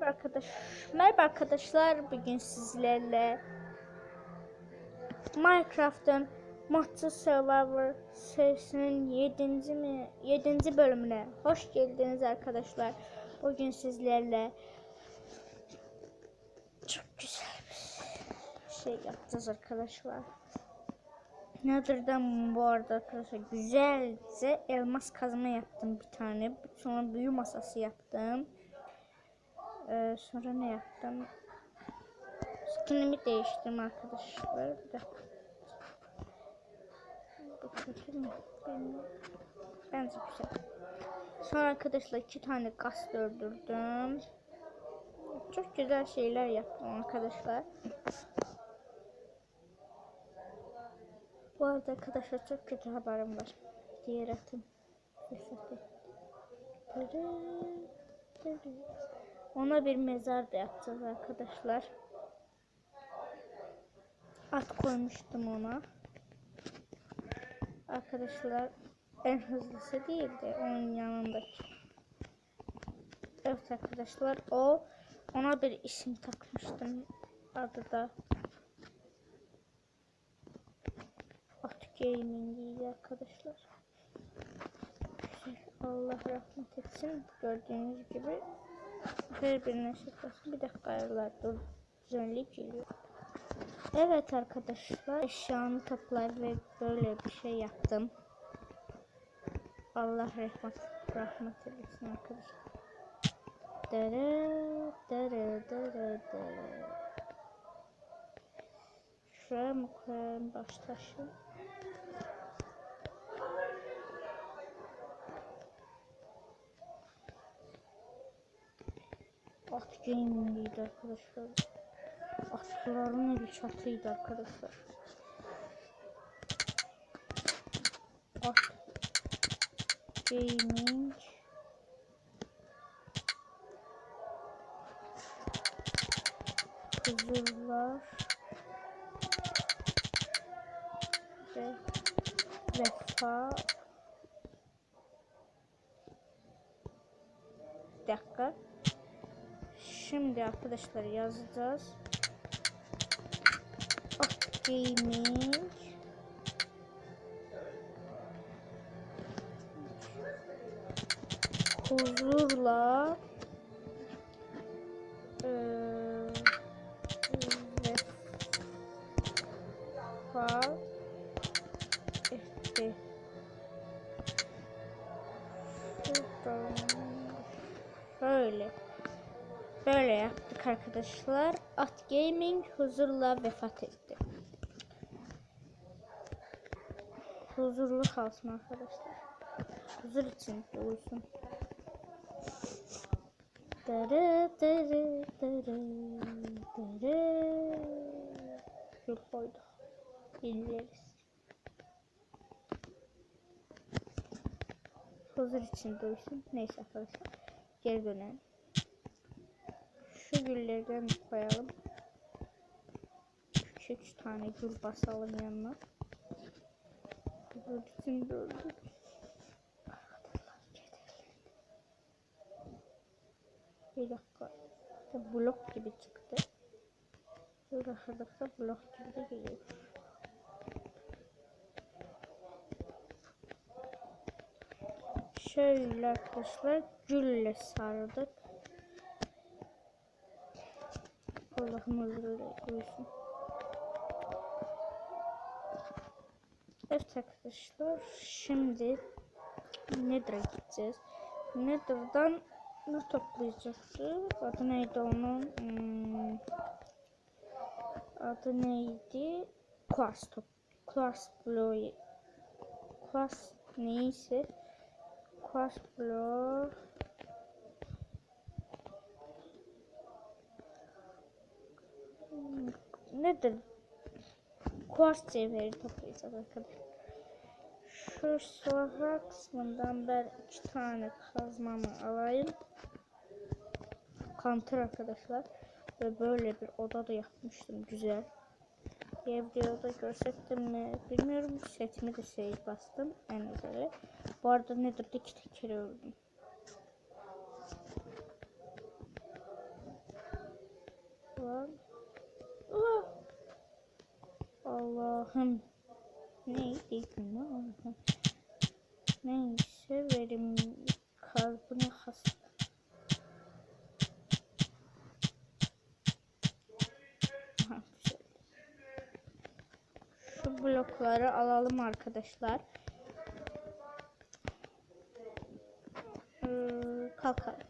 Merhaba arkadaş. Merhaba arkadaşlar. Bugün sizlerle Minecraft'ın Monster Survivor serisinin 7. mi 7. bölümüne hoş geldiniz arkadaşlar. Bugün sizlerle çok güzel bir şey yapacağız arkadaşlar. Nether'dan bu arada arkadaşlar güzelce elmas kazma yaptım bir tane. Sonra büyü masası yaptım. Ee, sonra ne yaptım? Skinimi değiştirdim arkadaşlar. Bir dakika. Bu kötü mü? Bence güzel. Sonra arkadaşlar iki tane gaz öldürdüm. Çok güzel şeyler yaptım arkadaşlar. Bu arada arkadaşlar çok kötü haberim var. Diğer atım. tırı. Ona bir mezar da yapacağız arkadaşlar. At koymuştum ona. Arkadaşlar en hızlısı değildi onun yanındaki. Evet arkadaşlar o ona bir isim takmıştım. Adı da At Gaming'iydi arkadaşlar. Allah rahmet etsin. Gördüğünüz gibi her birine şifresi bir dakika dur. Düzenli geliyor. Evet arkadaşlar eşyanı toplar ve böyle bir şey yaptım. Allah rahmet rahmet eylesin arkadaşlar. Dere dere dere dere. Şuraya mı koyayım baş At Gaming'iydi arkadaşlar. Atların evi çatıydı arkadaşlar. At Gaming Huzurlar ve Vefa Şimdi arkadaşlar yazacağız. At Gaming huzurla arkadaşlar. At Gaming huzurla vefat etti. Huzurlu kalsın arkadaşlar. Huzur için uyusun. Dere dere dere dere Gül koyduk. İnleriz. Huzur için uyusun. Neyse arkadaşlar. Geri dönelim. Şu güllerden koyalım. 3 tane gül basalım yanına. İçin öldük. Bir dakika. İşte blok gibi çıktı. Şurada blok gibi geliyor. Şöyle arkadaşlar gülle sardık. Allah'ım özürle uyusun. Evet arkadaşlar şimdi Nether'a gideceğiz. Nether'dan ne toplayacaktık? Adı neydi onun? Hmm. Adı neydi? Quartz top. Quartz bloğu. Quartz neyse. Quartz bloğu. Nedir? Quartz cevheri toplayacağız arkadaşlar. Şu sonra kısmından ben iki tane kazmamı alayım. Kantır arkadaşlar. Ve böyle bir oda da yapmıştım güzel. Diğer videoda gösterdim mi bilmiyorum. Setimi de şey bastım en üzere. Bu arada nedir iki kere öldüm. Allah'ım. Neydi? Allah'ım. Neyse verim kalbine hasta. Şu blokları alalım arkadaşlar. Ee, kalkalım.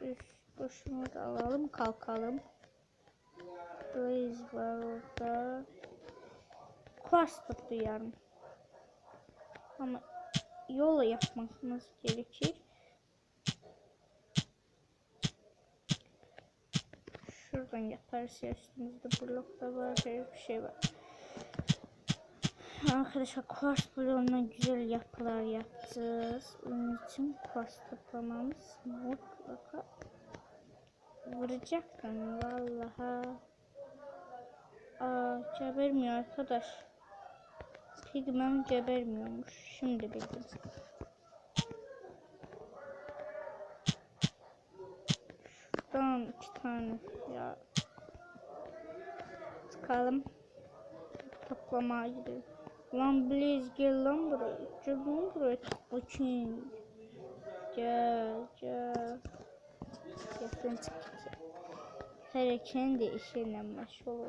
Üst da alalım kalkalım. Blaze var orada. Kurs toplayalım. Ama yola yapmamız gerekir. Şuradan yaparız ya üstümüzde blok var bir şey var. Arkadaşlar kurs bloğundan güzel yapılar yapacağız. Onun için kurs toplamamız mutlaka vuracaktım vallaha. Aa gebermiyor arkadaş. Pigmen gebermiyormuş. Şimdi bildim. Şuradan iki tane ya. Sıkalım. Toplamaya gidelim. Lan Blaze gel lan buraya. Gel lan buraya. Bakayım. Gel gel. Yakın çıkacak. Her kendi işiyle meşgul.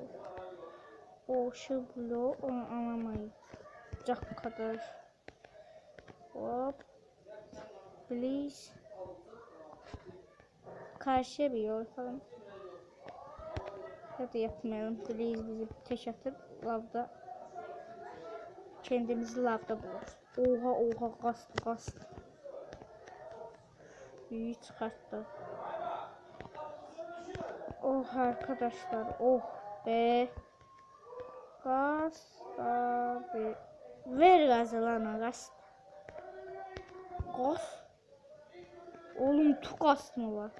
O şu bloğu onu alamayacak kadar. Hop. Please. Karşıya bir yol yapalım. Hadi yapmayalım. Please bizi teş atıp lavda kendimizi lavda buluruz. Oha oha kast kast. Büyü çıkarttı. Oh arkadaşlar oh be. Gaz abi. Ver gazı lan gaz. Gaz. Oğlum tu gaz mı var?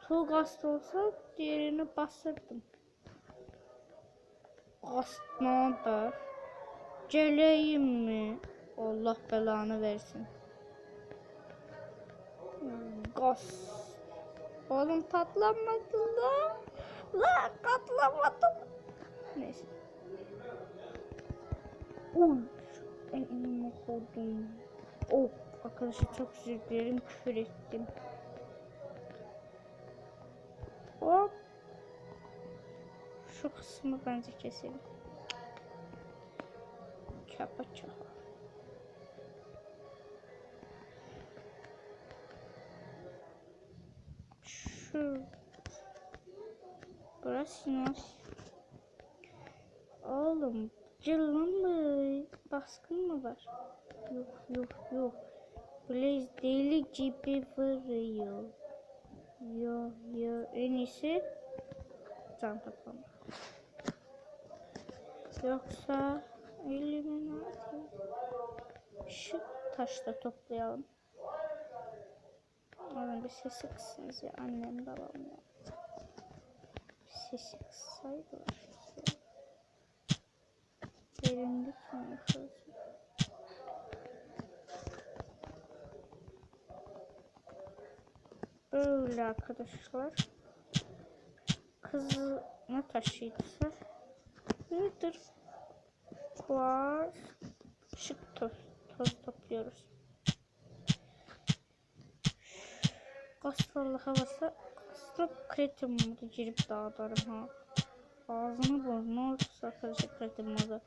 Tu gaz olsa diğerini basırdım. Gaz ne haber? Geleyim mi? Allah belanı versin. Gaz. Oğlum patlamadı lan. Lan patlamadım. Neyse. Uy. Elime koydum. Oh arkadaşlar çok özür dilerim küfür ettim. Hop. Şu kısmı bence keselim. Çapa çapa. Şu. Burası nasıl? Oğlum cıllan mı? Baskın mı var? Yok yok yok. Blaze deli gibi vuruyor. Yo yo en iyisi can toplama. Yoksa Illuminati. Şu taşla toplayalım. Onun bir sesi kısınız ya annem babam ya. Sesi kıssaydılar. Derinlik mi yapıyorsun? Böyle arkadaşlar. Kızı ne taşıyırsa nedir? Var. Şık toz, toz topluyoruz. Kastarlı havası kastarlı kreatif modu girip dağıdarım ha. Ağzını burnunu arkadaşlar kreatif modu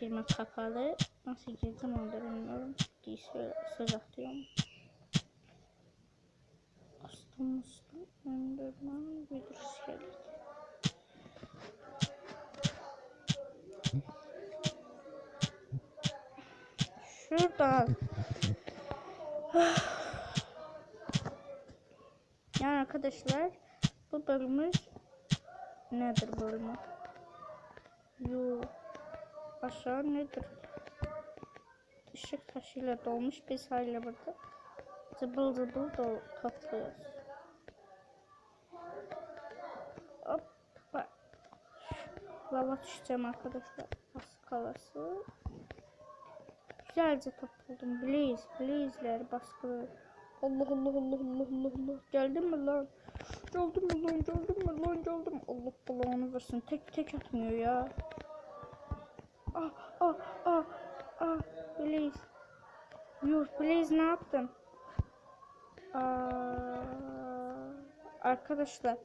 girmek kapalı. Nasıl girdim onu da bilmiyorum. Ciddi söz, söz astım öndürmem bir iskelet. Şuradan. Yani arkadaşlar bu bölümümüz nedir bölümü? Yo aşağı nedir? Işık taşıyla dolmuş biz hala burada zıbıl zıbıl da topluyoruz. Hop bak. Lava düşeceğim arkadaşlar. Az kalası. Güzelce topladım. Blaze, blaze'ler baskılı. Allah Allah Allah Allah Allah Allah. Geldin mi lan? Geldim mi lan geldim mi lan geldim. Allah belanı versin. Tek tek atmıyor ya. Ah ah ah ah. Blaze. Yuh Blaze ne yaptın? Aa, arkadaşlar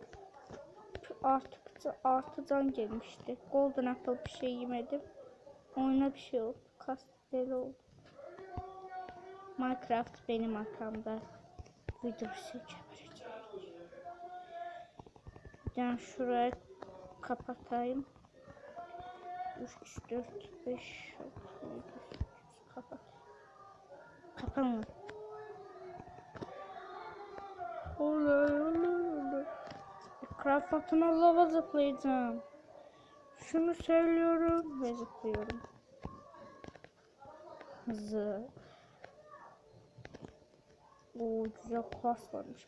artık artı can gelmişti. Golden Apple bir şey yemedim. Oyuna bir şey oldu. Kasteli oldu. Minecraft benim arkamda. Videosu çevirecek. Ben şuraya kapatayım. 3, 4, 5, 6, 7, 8, kapat. Kapanma. Oley oley oley. Craft atına lava zıplayacağım. Şunu söylüyorum ve zıplıyorum. Hızlı. Oo güzel klas varmış.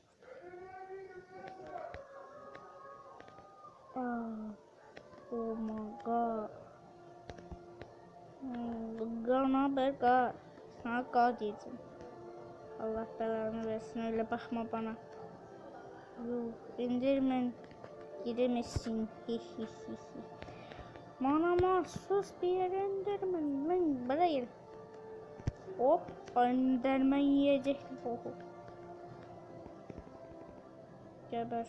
Aa, oh my god. Hmm, Gana be god. Sana god diyeceğim. Allah belanı versin öyle bakma bana. Yuh indirmen giremezsin. Bana mahsus bir yer indirmen. Lan buraya. Hop indirmen yiyecektim. Hop. Geber.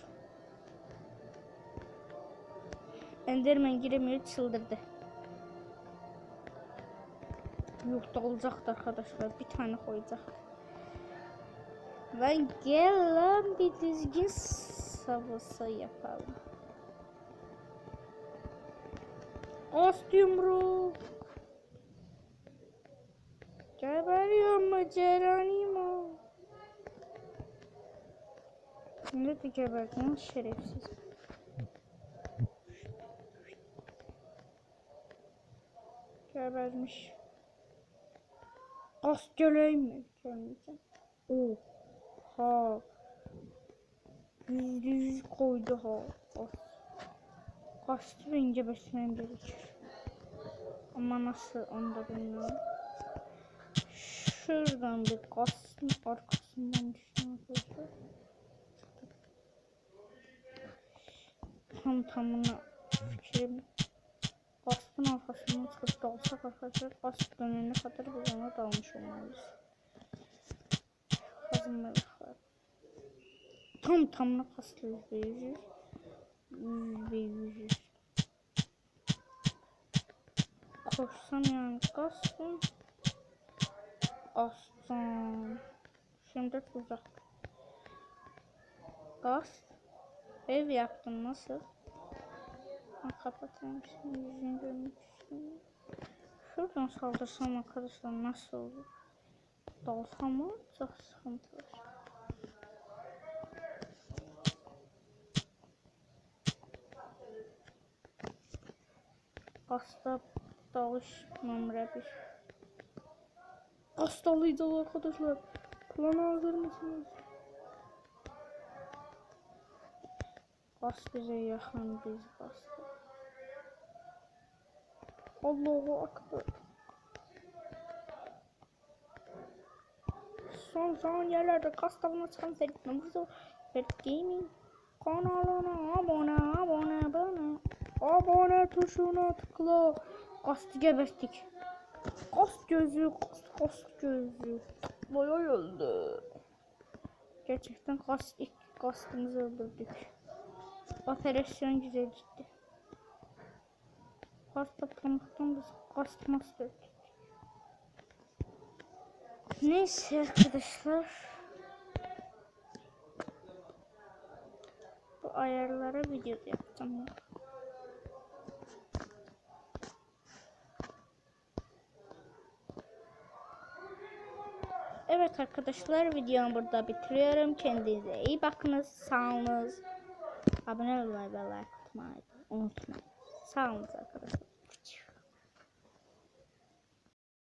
Enderman giremiyor çıldırdı. Yok da olacaktı arkadaşlar. Bir tane koyacak. Lan gel lan bir düzgün savunsa yapalım. Ast yumruğu. Geberiyor mu Geronimo? Ne de geberdin şerefsiz. Gebermiş. Ast göleyim mi? Gelmeyeceğim. Oha. Yüzde yüz koydu ha. Ast. Kastı ben gebesmem gerekir. Ama nasıl onu da bilmiyorum. Şuradan bir kastın arkasından düşün arkadaşlar. Tam tamına fikrim. Kastın arkasından çıkıp dalsak arkadaşlar. Kast dönene kadar biz ona dalmış olmalıyız. Kazınmalıklar. Tam tamına kastı yüzde yüz. Yüzde yüz. Koşsam yani kastım. Aslan. Şimdi tuzak. Gaz. Ev yaptım nasıl? Ha, kapatayım şimdi yüzünü görmek istiyorum. Şuradan saldırsam arkadaşlar nasıl olur? Dalsam mı? Çok sıkıntılı. Hasta dalış numara bir. Hastalıydı arkadaşlar. Plana hazır mısınız? Bas bize yakın biz bastı. Allahu Akbar. Son saniyelerde kastavına çıkan sertmemizi Fert Gaming kanalına abone abone abone abone tuşuna tıkla. Kastı gebestik. Kast gözü, kast, kast gözü. Bayağı öldü. Gerçekten kast, ilk kastımızı öldürdük. Operasyon güzel gitti. Kast toplamaktan biz master öldürdük. Neyse arkadaşlar. Bu ayarlara video yapacağım Evet arkadaşlar videomu burada bitiriyorum. Kendinize iyi bakınız. Sağolunuz. Abone olmayı ve like atmayı unutmayın. Sağolunuz arkadaşlar.